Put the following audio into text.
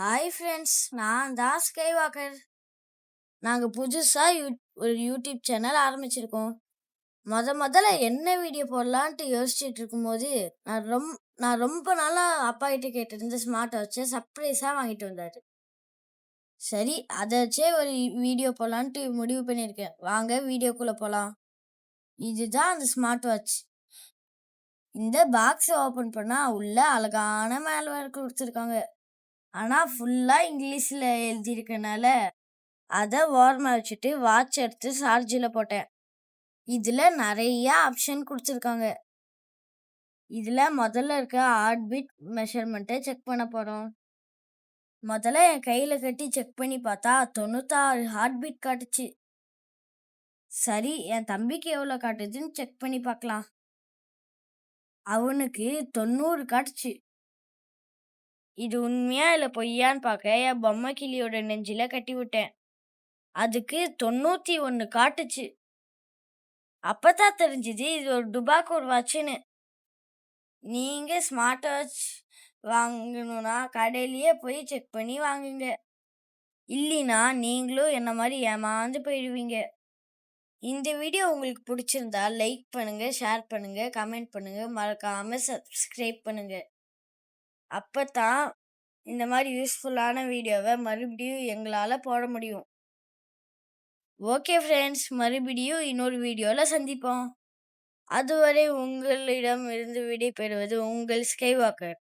Hi friends நான் தான் sky Walker நாங்கள் புதுசாக யூ ஒரு யூடியூப் சேனல் ஆரம்பிச்சிருக்கோம். முத முதல்ல என்ன வீடியோ போடலான்ட்டு யோசிச்சுட்டு இருக்கும்போது நான் ரொம் நான் ரொம்ப நாளாக அப்பா கிட்ட கேட்டிருந்த ஸ்மார்ட் வாட்சை சர்ப்ரைஸாக வாங்கிட்டு வந்தார். சரி அதை வச்சே ஒரு வீடியோ போடலான்ட்டு முடிவு பண்ணியிருக்கேன். வாங்க வீடியோக்குள்ளே போகலாம் இதுதான் அந்த ஸ்மார்ட் வாட்ச். இந்த பாக்ஸை ஓப்பன் பண்ணால் உள்ள அழகான மேல்வேர் கொடுத்துருக்காங்க. ஆனால் ஃபுல்லாக இங்கிலீஷில் எழுதியிருக்கனால அதை ஓரமாக வச்சுட்டு வாட்ச் எடுத்து சார்ஜில் போட்டேன். இதில் நிறைய ஆப்ஷன் கொடுத்துருக்காங்க. இதில் முதல்ல இருக்க ஹார்ட் பீட் மெஷர்மெண்ட்டை செக் பண்ண போகிறோம் முதல்ல என் கையில் கட்டி செக் பண்ணி பார்த்தா தொண்ணூத்தாறு ஹார்ட் பீட் காட்டுச்சு. சரி என் தம்பிக்கு எவ்வளோ காட்டுதுன்னு செக் பண்ணி பார்க்கலாம். அவனுக்கு தொண்ணூறு காட்டுச்சு. இது உண்மையா இல்லை பொய்யான்னு பார்க்க என் பொம்மை கிளியோட நெஞ்சில கட்டி விட்டேன். அதுக்கு தொண்ணூத்தி ஒன்று காட்டுச்சு. அப்பதான் தெரிஞ்சுது இது ஒரு டுபாக்கூர் வாட்சுன்னு நீங்க ஸ்மார்ட் வாட்ச் வாங்கணும்னா கடையிலேயே போய் செக் பண்ணி வாங்குங்க. இல்லைனா நீங்களும் என்ன மாதிரி ஏமாந்து போயிடுவீங்க. இந்த வீடியோ உங்களுக்கு பிடிச்சிருந்தா லைக் பண்ணுங்க ஷேர் பண்ணுங்க கமெண்ட் பண்ணுங்க. மறக்காம சப்ஸ்கிரைப் பண்ணுங்க. அப்பதான் இந்த மாதிரி யூஸ்ஃபுல்லான வீடியோவை மறுபடியும் எங்களால் போட முடியும். ஓகே ஃப்ரெண்ட்ஸ் மறுபடியும் இன்னொரு வீடியோவில் சந்திப்போம். அதுவரை உங்களிடம் இருந்து விடை பெறுவது உங்கள் ஸ்கைவாக்கர்